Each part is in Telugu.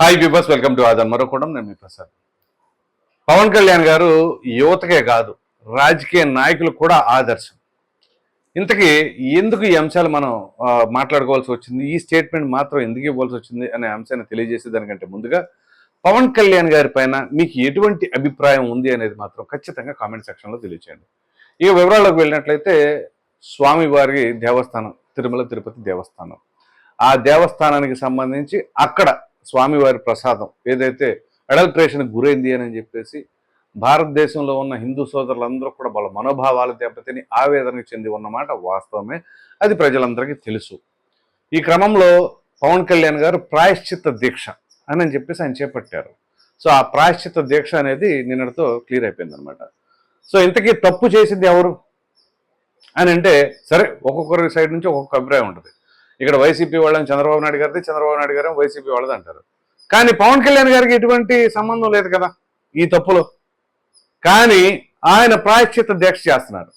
హాయ్ పీపర్స్ వెల్కమ్ టు ఆదన్ మరొకడం నేను మీ ప్రసాద్ పవన్ కళ్యాణ్ గారు యువతకే కాదు రాజకీయ నాయకులు కూడా ఆదర్శం. ఇంతకీ ఎందుకు ఈ అంశాలు మనం మాట్లాడుకోవాల్సి వచ్చింది? ఈ స్టేట్మెంట్ మాత్రం ఎందుకు ఇవ్వాల్సి వచ్చింది అనే అంశాన్ని తెలియజేసే దానికంటే ముందుగా పవన్ కళ్యాణ్ గారి పైన మీకు ఎటువంటి అభిప్రాయం ఉంది అనేది మాత్రం ఖచ్చితంగా కామెంట్ సెక్షన్లో తెలియచేయండి. ఇక వివరాలకు వెళ్ళినట్లయితే స్వామివారి దేవస్థానం తిరుమల తిరుపతి దేవస్థానం. ఆ దేవస్థానానికి సంబంధించి అక్కడ స్వామివారి ప్రసాదం ఏదైతే అడల్ట్రేషన్కి గురైంది అని చెప్పేసి భారతదేశంలో ఉన్న హిందూ సోదరులందరూ కూడా వాళ్ళ మనోభావాలు దెబ్బతిని ఆవేదనకు చెంది ఉన్నమాట వాస్తవమే. అది ప్రజలందరికీ తెలుసు. ఈ క్రమంలో పవన్ కళ్యాణ్ గారు ప్రాయశ్చిత్త దీక్ష అని అని చెప్పేసి ఆయన చేపట్టారు. సో ఆ ప్రాయశ్చిత్త దీక్ష అనేది నిన్నటితో క్లియర్ అయిపోయింది అనమాట సో ఇంతకీ తప్పు చేసింది ఎవరు? అని అంటే సరే ఒక్కొక్కరి సైడ్ నుంచి ఒక్కొక్క అభిప్రాయం ఉంటుంది. ఇక్కడ వైసీపీ వాళ్ళని చంద్రబాబు నాయుడు గారిది చంద్రబాబు నాయుడు గారు వైసీపీ వాళ్ళది అంటారు. కానీ పవన్ కళ్యాణ్ గారికి ఎటువంటి సంబంధం లేదు కదా ఈ తప్పులో. కానీ ఆయన ప్రాయశ్చిత్త దీక్ష చేస్తున్నారు.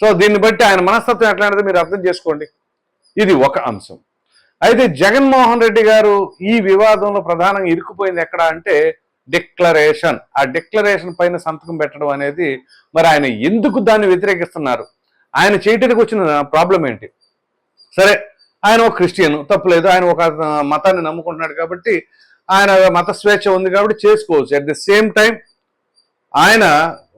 సో దీన్ని బట్టి ఆయన మనస్తత్వం ఎట్లాంటిది మీరు అర్థం చేసుకోండి. ఇది ఒక అంశం. అయితే జగన్మోహన్ రెడ్డి గారు ఈ వివాదంలో ప్రధానంగా ఇరుక్కుపోయింది ఎక్కడ అంటే డిక్లరేషన్. ఆ డిక్లరేషన్ పైన సంతకం పెట్టడం అనేది మరి ఆయన ఎందుకు దాన్ని వ్యతిరేకిస్తున్నారు? ఆయన చేయటానికి వచ్చిన ప్రాబ్లం ఏంటి? సరే ఆయన ఒక క్రిస్టియన్ తప్పులేదు. ఆయన ఒక మతాన్ని నమ్ముకుంటున్నాడు కాబట్టి ఆయన మత స్వేచ్ఛ ఉంది కాబట్టి చేసుకోవచ్చు. అట్ ది సేమ్ టైం ఆయన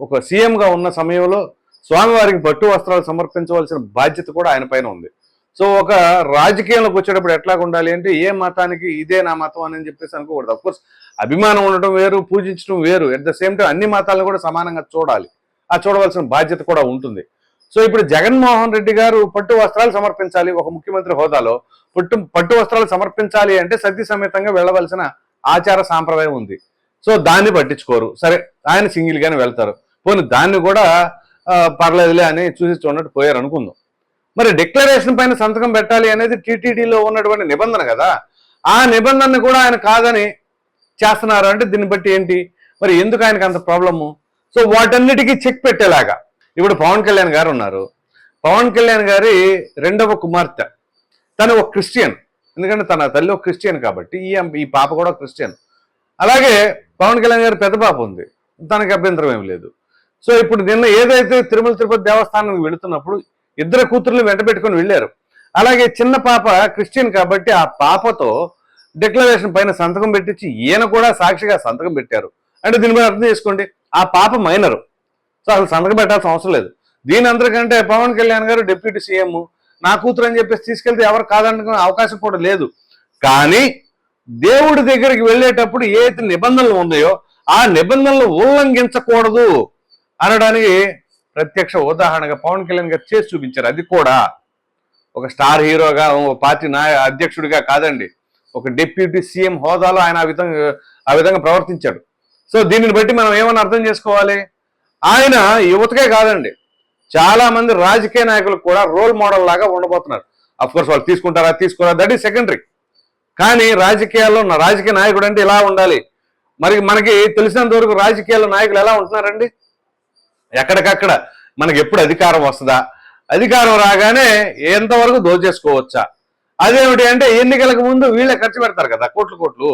ఒక సీఎంగా ఉన్న సమయంలో స్వామివారికి పట్టు వస్త్రాలు సమర్పించవలసిన బాధ్యత కూడా ఆయన పైన ఉంది. సో ఒక రాజకీయంలోకి వచ్చేటప్పుడు ఎట్లా ఉండాలి అంటే ఏ మతానికి ఇదే నా మతం అని చెప్పేసి అనుకోకూడదు. అఫ్కోర్స్ అభిమానం ఉండటం వేరు పూజించడం వేరు. అట్ ద సేమ్ టైం అన్ని మతాలను కూడా సమానంగా చూడాలి. ఆ చూడవలసిన బాధ్యత కూడా ఉంటుంది. సో ఇప్పుడు జగన్మోహన్ రెడ్డి గారు పట్టు వస్త్రాలు సమర్పించాలి ఒక ముఖ్యమంత్రి హోదాలో పట్టు పట్టు వస్త్రాలు సమర్పించాలి అంటే సతీ సమేతంగా వెళ్ళవలసిన ఆచార సాంప్రదాయం ఉంది. సో దాన్ని పట్టించుకోరు. సరే ఆయన సింగిల్ గానే వెళ్తారు. పోనీ దాన్ని కూడా పర్లేదులే అని చూసి చూడట్టు పోయారు అనుకుందాం మరి డిక్లరేషన్ పైన సంతకం పెట్టాలి అనేది టీటీడీలో ఉన్నటువంటి నిబంధన కదా. ఆ నిబంధన కూడా ఆయన కాదని చేస్తున్నారు అంటే దీన్ని బట్టి ఏంటి? మరి ఎందుకు ఆయనకు అంత ప్రాబ్లము? సో వాటన్నిటికీ చెక్ పెట్టేలాగా. ఇప్పుడు పవన్ కళ్యాణ్ గారు ఉన్నారు. పవన్ కళ్యాణ్ గారి రెండవ కుమార్తె. తను ఒక క్రిస్టియన్. ఎందుకంటే తన తల్లి ఒక క్రిస్టియన్ కాబట్టి ఈ ఈ పాప కూడా క్రిస్టియన్. అలాగే పవన్ కళ్యాణ్ గారి పెద్ద పాప ఉంది. తనకి అభ్యంతరం ఏమి లేదు. సో ఇప్పుడు నిన్న ఏదైతే తిరుమల తిరుపతి దేవస్థానానికి వెళుతున్నప్పుడు ఇద్దరు కూతుర్లు వెంటపెట్టుకొని వెళ్ళారు. అలాగే చిన్న పాప క్రిస్టియన్ కాబట్టి ఆ పాపతో డిక్లరేషన్ పైన సంతకం పెట్టించి ఈయన కూడా సాక్షిగా సంతకం పెట్టారు. అంటే దీని మీద అర్థం చేసుకోండి. ఆ పాప మైనరు. సో అసలు సంతకం పెట్టాల్సిన అవసరం లేదు. దీని అందరికంటే పవన్ కళ్యాణ్ గారు డిప్యూటీ సీఎం నా కూతురు అని చెప్పేసి తీసుకెళ్తే ఎవరు కాదనుకునే అవకాశం కూడా లేదు. కానీ దేవుడి దగ్గరికి వెళ్ళేటప్పుడు ఏ నిబంధనలు ఉన్నాయో ఆ నిబంధనలు ఉల్లంఘించకూడదు అనడానికి ప్రత్యక్ష ఉదాహరణగా పవన్ కళ్యాణ్ గారు చేసి చూపించారు. అది కూడా ఒక స్టార్ హీరోగా పార్టీ నాయ అధ్యక్షుడిగా కాదండి. ఒక డిప్యూటీ సీఎం హోదాలో ఆయన ఆ విధంగా ఆ విధంగా ప్రవర్తించాడు. సో దీనిని బట్టి మనం ఏమని అర్థం చేసుకోవాలి? ఆయన యువతకే కాదండి. చాలా మంది రాజకీయ నాయకులు కూడా రోల్ మోడల్ లాగా ఉండబోతున్నారు. అఫ్ కోర్స్ వాళ్ళు తీసుకుంటారా తీసుకోరా దట్ ఈస్ సెకండరీ కానీ రాజకీయాల్లో ఉన్న రాజకీయ నాయకుడు అంటే ఇలా ఉండాలి. మరి మనకి తెలిసినంత వరకు రాజకీయాల్లో నాయకులు ఎలా ఉంటున్నారండి? ఎక్కడికక్కడ. మనకి ఎప్పుడు అధికారం వస్తుందా? అధికారం రాగానే ఎంతవరకు దోచేసుకోవచ్చా అదేమిటి అంటే ఎన్నికలకు ముందు వీళ్ళే ఖర్చు పెడతారు కదా కోట్లు కోట్లు.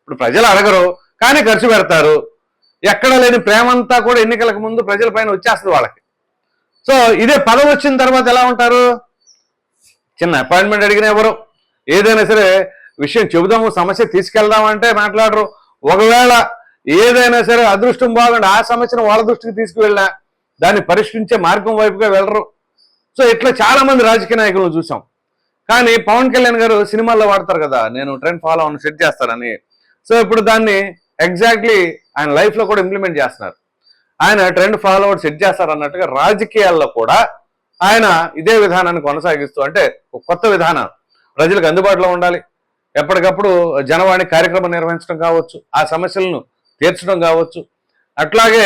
ఇప్పుడు ప్రజలు అడగరు కానీ ఖర్చు పెడతారు. ఎక్కడ లేని ప్రేమంతా కూడా ఎన్నికలకు ముందు ప్రజల పైన వచ్చేస్తుంది వాళ్ళకి. సో ఇదే పదవి వచ్చిన తర్వాత ఎలా ఉంటారు? చిన్న అపాయింట్మెంట్ అడిగిన ఎవరు? ఏదైనా సరే విషయం చెబుదాము సమస్య తీసుకెళ్దామంటే మాట్లాడరు. ఒకవేళ ఏదైనా సరే అదృష్టం బాగుండి ఆ సమస్యను వాళ్ళ దృష్టికి తీసుకువెళ్ళినా దాన్ని పరిష్కరించే మార్గం వైపుగా వెళ్ళరు. సో ఇట్లా చాలా మంది రాజకీయ నాయకులను చూసాం. కానీ పవన్ కళ్యాణ్ గారు సినిమాల్లో వాడతారు కదా నేను ట్రెండ్ ఫాలో అవును సెట్ చేస్తానని. సో ఇప్పుడు దాన్ని ఎగ్జాక్ట్లీ ఆయన లైఫ్లో కూడా ఇంప్లిమెంట్ చేస్తున్నారు. ఆయన ట్రెండ్ ఫాలో సెట్ చేస్తారు అన్నట్టుగా రాజకీయాల్లో కూడా ఆయన ఇదే విధానాన్ని కొనసాగిస్తూ అంటే ఒక కొత్త విధానం. ప్రజలకు అందుబాటులో ఉండాలి. ఎప్పటికప్పుడు జనవాణి కార్యక్రమం నిర్వహించడం కావచ్చు ఆ సమస్యలను తీర్చడం కావచ్చు. అట్లాగే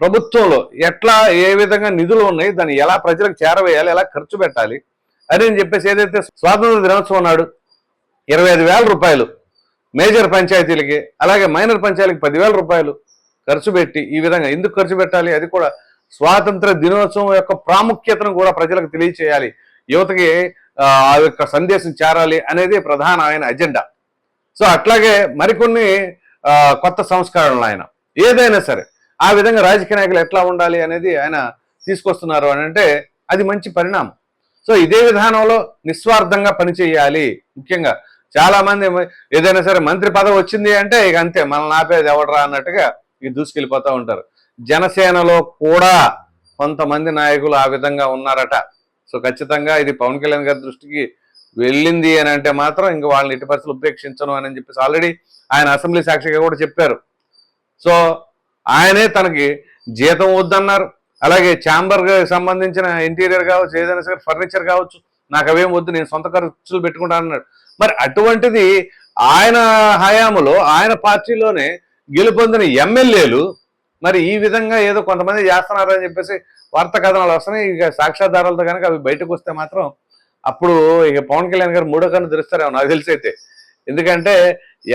ప్రభుత్వంలో ఎట్లా ఏ విధంగా నిధులు ఉన్నాయి దాన్ని ఎలా ప్రజలకు చేరవేయాలి ఎలా ఖర్చు పెట్టాలి అని అని చెప్పేసి ఏదైతే స్వాతంత్ర దినోత్సవం నాడు ఇరవై ఐదు వేల రూపాయలు మేజర్ పంచాయతీలకి అలాగే మైనర్ పంచాయతీలకి పదివేల రూపాయలు ఖర్చు పెట్టి ఈ విధంగా ఎందుకు ఖర్చు పెట్టాలి? అది కూడా స్వాతంత్ర దినోత్సవం యొక్క ప్రాముఖ్యతను కూడా ప్రజలకు తెలియచేయాలి. యువతకి ఆ యొక్క సందేశం చేరాలి అనేది ప్రధానమైన అజెండా. సో అట్లాగే మరికొన్ని కొత్త సంస్కరణలు ఆయన. ఏదైనా సరే ఆ విధంగా రాజకీయ నాయకులు ఎట్లా ఉండాలి అనేది ఆయన తీసుకొస్తున్నారు అని అంటే అది మంచి పరిణామం. సో ఇదే విధానంలో నిస్వార్థంగా పనిచేయాలి ముఖ్యంగా. చాలా మంది ఏదైనా సరే మంత్రి పదవి వచ్చింది అంటే ఇక అంతే మనల్ని ఆపేది ఎవడరా అన్నట్టుగా ఇది దూసుకెళ్ళిపోతూ ఉంటారు. జనసేనలో కూడా కొంతమంది నాయకులు ఆ విధంగా ఉన్నారట. సో ఖచ్చితంగా ఇది పవన్ కళ్యాణ్ గారి దృష్టికి వెళ్ళింది అని అంటే మాత్రం ఇంక వాళ్ళని ఎట్టి పరిస్థితులు ఉపేక్షించను అని చెప్పేసి ఆల్రెడీ ఆయన అసెంబ్లీ సాక్షిగా కూడా చెప్పారు. సో ఆయనే తనకి జీతం వద్దన్నారు. అలాగే ఛాంబర్ సంబంధించిన ఇంటీరియర్ కావచ్చు ఏదైనా సరే ఫర్నిచర్ కావచ్చు నాకు అవేం వద్దు నేను సొంత ఖర్చులు పెట్టుకుంటాను అన్నాడు. మరి అటువంటిది ఆయన హయాములో ఆయన పార్టీలోనే గెలుపొందిన ఎమ్మెల్యేలు మరి ఈ విధంగా ఏదో కొంతమంది చేస్తున్నారని చెప్పేసి వార్తా కథనాలు వస్తున్నాయి. ఇక సాక్ష్యాధారాలతో కనుక అవి బయటకు వస్తే మాత్రం అప్పుడు ఇక పవన్ కళ్యాణ్ గారు మూడో కన్ను తెరుస్తారేమో నాకు తెలిసి అయితే. ఎందుకంటే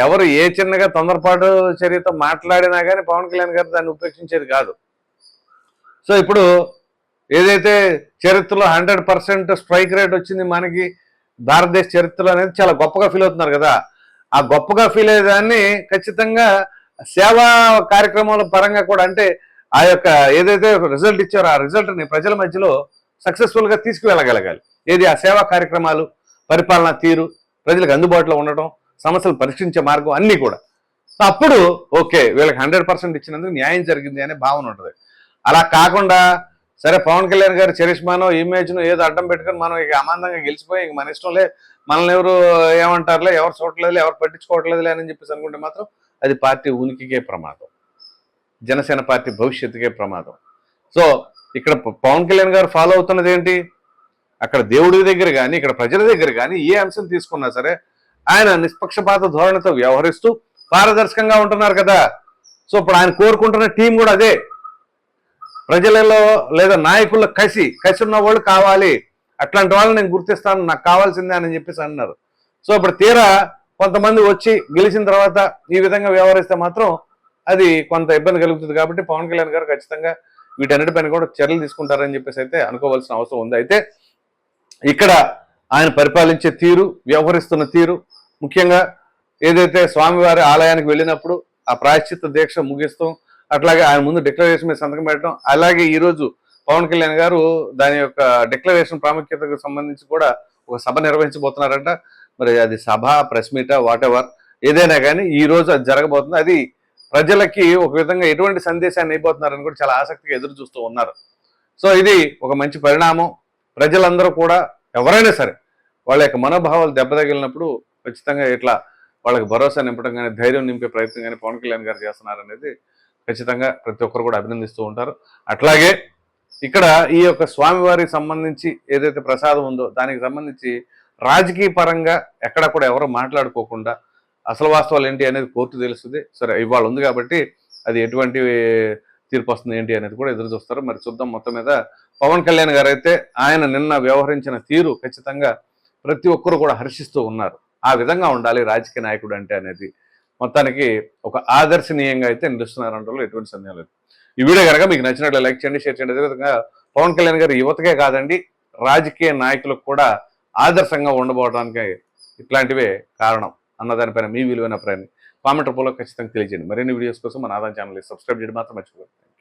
ఎవరు ఏ చిన్నగా తొందరపాటు చర్యతో మాట్లాడినా కానీ పవన్ కళ్యాణ్ గారు దాన్ని ఉపేక్షించేది కాదు. సో ఇప్పుడు ఏదైతే చరిత్రలో హండ్రెడ్ పర్సెంట్ స్ట్రైక్ రేట్ వచ్చింది మనకి భారతదేశ చరిత్రలో అనేది చాలా గొప్పగా ఫీల్ అవుతున్నారు కదా. ఆ గొప్పగా ఫీల్ అయ్యేదాన్ని ఖచ్చితంగా సేవా కార్యక్రమాల పరంగా కూడా అంటే ఆ యొక్క ఏదైతే రిజల్ట్ ఇచ్చారో ఆ రిజల్ట్ని ప్రజల మధ్యలో సక్సెస్ఫుల్గా తీసుకువెళ్ళగలగాలి. ఏది ఆ సేవా కార్యక్రమాలు పరిపాలన తీరు ప్రజలకు అందుబాటులో ఉండటం సమస్యలు పరిష్కరించే మార్గం అన్నీ కూడా. అప్పుడు ఓకే వీళ్ళకి హండ్రెడ్ పర్సెంట్ ఇచ్చినందుకు న్యాయం జరిగింది అనే భావన ఉంటుంది. అలా కాకుండా సరే పవన్ కళ్యాణ్ గారి చరిష్మానో ఇమేజ్ను ఏదో అడ్డం పెట్టుకుని మనం ఇక అమాంతంగా గెలిచిపోయి ఇక మన ఇష్టంలే మనల్ని ఎవరు ఏమంటారులే ఎవరు చూడట్లేదులే ఎవరు పట్టించుకోవట్లేదులే అని చెప్పేసి అనుకుంటే మాత్రం అది పార్టీ ఉనికికే ప్రమాదం. జనసేన పార్టీ భవిష్యత్తుకే ప్రమాదం. సో ఇక్కడ పవన్ కళ్యాణ్ గారు ఫాలో అవుతున్నది ఏంటి? అక్కడ దేవుడి దగ్గర కానీ ఇక్కడ ప్రజల దగ్గర కానీ ఏ అంశం తీసుకున్నా సరే ఆయన నిష్పక్షపాత ధోరణితో వ్యవహరిస్తూ పారదర్శకంగా ఉంటున్నారు కదా. సో ఇప్పుడు ఆయన కోరుకుంటున్న టీం కూడా అదే. ప్రజలలో లేదా నాయకుల కసి కసి ఉన్న వాళ్ళు కావాలి. అట్లాంటి వాళ్ళని నేను గుర్తిస్తాను నాకు కావాల్సిందే అని చెప్పేసి అన్నారు. సో ఇప్పుడు తీరా కొంతమంది వచ్చి గెలిచిన తర్వాత ఈ విధంగా వ్యవహరిస్తే మాత్రం అది కొంత ఇబ్బంది కలుగుతుంది కాబట్టి పవన్ కళ్యాణ్ గారు ఖచ్చితంగా వీటన్నిటిపైన కూడా చర్యలు తీసుకుంటారని చెప్పేసి అయితే అనుకోవాల్సిన అవసరం ఉంది. అయితే ఇక్కడ ఆయన పరిపాలించే తీరు వ్యవహరిస్తున్న తీరు ముఖ్యంగా ఏదైతే స్వామివారి ఆలయానికి వెళ్ళినప్పుడు ఆ ప్రాయశ్చిత్త దీక్ష ముగిస్తాం అట్లాగే ఆయన ముందు డిక్లరేషన్ మీద సంతకం పెట్టడం. అలాగే ఈరోజు పవన్ కళ్యాణ్ గారు దాని యొక్క డిక్లరేషన్ ప్రాముఖ్యతకు సంబంధించి కూడా ఒక సభ నిర్వహించబోతున్నారంట. మరి అది సభ ప్రెస్ మీట్ వాట్ ఎవర్ ఏదైనా కానీ ఈ రోజు అది జరగబోతుంది. అది ప్రజలకి ఒక విధంగా ఎటువంటి సందేశాన్ని అయిపోతున్నారని కూడా చాలా ఆసక్తిగా ఎదురు చూస్తూ ఉన్నారు. సో ఇది ఒక మంచి పరిణామం. ప్రజలందరూ కూడా ఎవరైనా సరే వాళ్ళ యొక్క మనోభావాలు దెబ్బతగిలినప్పుడు ఖచ్చితంగా ఇట్లా వాళ్ళకి భరోసా నింపడం కానీ ధైర్యం నింపే ప్రయత్నం కానీ పవన్ కళ్యాణ్ గారు చేస్తున్నారనేది ఖచ్చితంగా ప్రతి ఒక్కరు కూడా అభినందిస్తూ ఉంటారు. అట్లాగే ఇక్కడ ఈ యొక్క స్వామివారికి సంబంధించి ఏదైతే ప్రసాదం ఉందో దానికి సంబంధించి రాజకీయ పరంగా ఎక్కడ కూడా ఎవరు మాట్లాడుకోకుండా అసలు వాస్తవాలు ఏంటి అనేది కోర్టు తెలుస్తుంది. సరే ఇవాళ ఉంది కాబట్టి అది ఎటువంటి తీర్పు వస్తుంది ఏంటి అనేది కూడా ఎదురు చూస్తారు. మరి చూద్దాం మొత్తం మీద. పవన్ కళ్యాణ్ గారు అయితే ఆయన నిన్న వ్యవహరించిన తీరు ఖచ్చితంగా ప్రతి ఒక్కరు కూడా హర్షిస్తూ ఉన్నారు. ఆ విధంగా ఉండాలి రాజకీయ నాయకుడు అంటే అనేది. మొత్తానికి ఒక ఆదర్శనీయంగా అయితే నిలుస్తున్నారు అంటే ఎటువంటి సందేహం లేదు. ఈ వీడియో కనుక మీకు నచ్చినట్లు లైక్ చేయండి షేర్ చేయండి. అదేవిధంగా పవన్ కళ్యాణ్ గారు యువతకే కాదండి రాజకీయ నాయకులకు కూడా ఆదర్శంగా ఉండబోవడానికి ఇట్లాంటివే కారణం అన్నదానిపైన మీ విలువైన ప్రయాణం. కామెంట్ రూపంలో ఖచ్చితంగా తెలియజేయండి. మరిన్ని వీడియోస్ కోసం మన ఆదాయం ఛానల్ సబ్స్క్రైబ్ చేయడం మాత్రం మర్చిపోకండి.